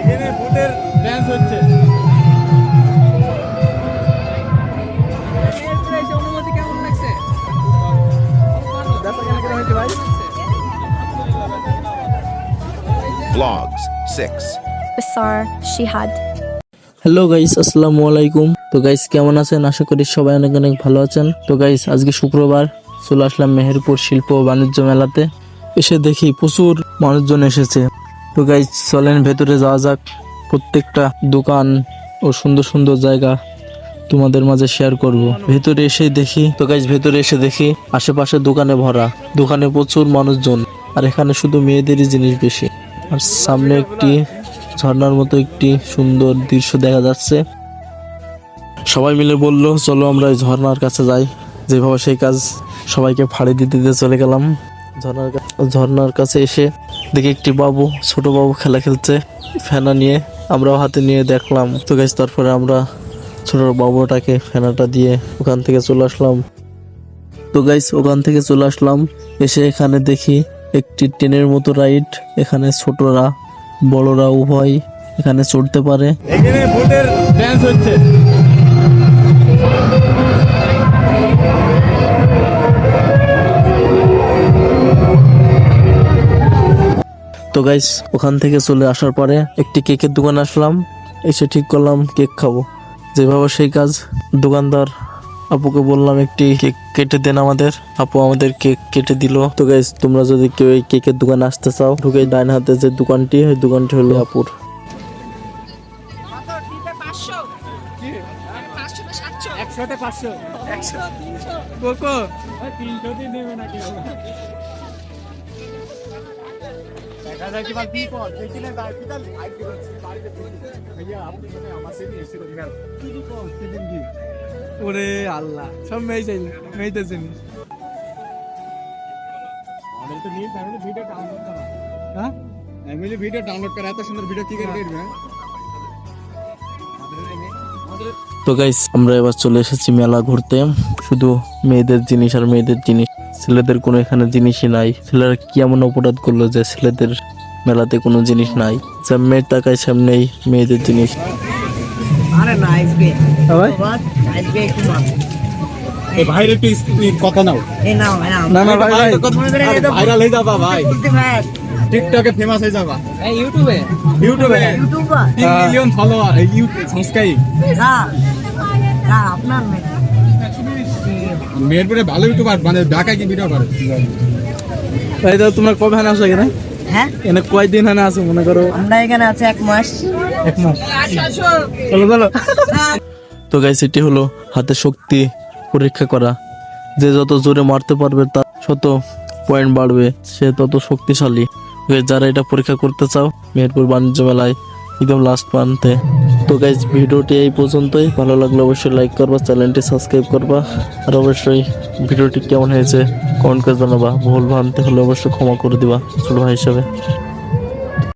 এখানে ভূতের ড্যান্স হচ্ছে। Vlogs 6. Bisar Shihad. Hello guys আসসালামু আলাইকুম তো গাইস কেমন আছেন? আশা করি সবাই অনেক অনেক ভালো আছেন। তো গাইস আজকে শুক্রবার চলে আসলাম মেহেরপুর শিল্প বাণিজ্য মেলাতে। এসে দেখি প্রচুর মানুষজন এসেছে। তো গাইস চলেন ভেতরে যাওয়া যাক। প্রত্যেকটা দোকান ও সুন্দর সুন্দর জায়গা তোমাদের মাঝে শেয়ার করব। ভেতরে এসে দেখি, তো গাইজ ভেতরে এসে দেখি, আশেপাশে দোকানে ভরা। দোকানে প্রচুর মানুষজন, আর এখানে শুধু মেয়েদেরই জিনিস বেশি। আর সামনে একটি ঝর্ণার মতো একটি সুন্দর দৃশ্য দেখা যাচ্ছে। সবাই মিলে বলল, চলো আমরা এই ঝর্ণার কাছে যাই। যেভাবে সেই কাজ সবাইকে ফাড়ি দিতে দিতে চলে গেলাম। ঝর্ণার কা- ঝর্ণার কাছে এসে দেখি একটি বাবু, ছোট বাবু খেলা খেলছে, ফেনা নিয়ে। আমরাও হাতে নিয়ে দেখলাম। তো গাছ তারপরে আমরা ছোট বাবুটাকে ফেনাটা দিয়ে ওখান থেকে চলে আসলাম। তো গাইস ওখান থেকে চলে আসলাম। এসে এখানে দেখি একটি ট্রেনের মতো রাইড। এখানে ছোটরা, বড়রা উভয় এখানে চড়তে পারে। এখানে তো গাইস ওখান থেকে চলে আসার পরে একটি কেকের দোকান আসলাম। এসে ঠিক করলাম কেক খাব। যেভাবে সেই কাজ দোকানদার আপুকে বললাম একটি কেক কেটে দেন আমাদের। আপু আমাদের কেক কেটে দিল। তো গাইস তোমরা যদি কেউ এই কেকের দোকানে আসতে চাও ঢুকে ডাইন হাতে যে দোকানটি ওই দোকানটি হলো আপুর। একশোতে পাঁচশো। একশো কোকো তিনশোতে নেবে নাকি সেদিন কি ওরে আল্লাহ সব মেয়ে চাইল মেয়েতে জিনিস আমাদের তো নিয়ে ফ্যামিলি ভিডিও ডাউনলোড করা। হ্যাঁ? ফ্যামিলি ভিডিও ডাউনলোড করা এত সুন্দর ভিডিও কি করে দেখবে? তো গাইস আমরা এবার চলে এসেছি মেলা ঘুরতে। শুধু মেয়েদের জিনিস আর মেয়েদের জিনিস। ছেলেদের কোনো এখানে জিনিসই নাই। ছেলেরা কি এমন অপরাধ করল যে ছেলেদের মেলাতে কোনো জিনিস নাই? যা মেয়ের টাকায় সামনেই মেয়েদের জিনিস। আরে না আজকে ভাই আজকে একটু মাছ এই ভাইরে একটু কথা নাও। এই নাও এই নাও। না না ভাই ভাই। করে এই তো- ভাইরাল হয়ে যাবা ভাই। টিকটকে ফেমাস হয়ে যাবা। ইউটিউবে ইউটিউবে ইউটিউবার তিন মিলিয়ন ফলোয়ার ইউটিউব সাবস্ক্রাইব আপনার মেয়ে। মেহেরপুরে ভালো ইউটিউবার মানে ঢাকায় কি ভিডিও করে। ভাই দাদা তোমরা কবে হানে আসো এখানে? হ্যাঁ? এখানে কয়দিন হানে আসো মনে করো? আমরা এখানে আছে এক মাস। এক মাস। চলো চলো। তো গাইস এটি হলো হাতে শক্তি পরীক্ষা করা। যে যত জোরে মারতে পারবে তার শত পয়েন্ট বাড়বে। সে তত শক্তিশালী। যারা এটা পরীক্ষা করতে চাও মেহেরপুর বাণিজ্য মেলায় একদম লাস্ট প্রান্তে তো গাইজ ভিডিওটি এই পর্যন্তই। ভালো লাগলে অবশ্যই লাইক করবা চ্যানেলটি সাবস্ক্রাইব করবা। আর অবশ্যই ভিডিওটি কেমন হয়েছে কমেন্ট করে জানাবা। ভুল ভ্রান্তি হলে অবশ্যই ক্ষমা করে দিবা, ছোট ভাই হিসাবে।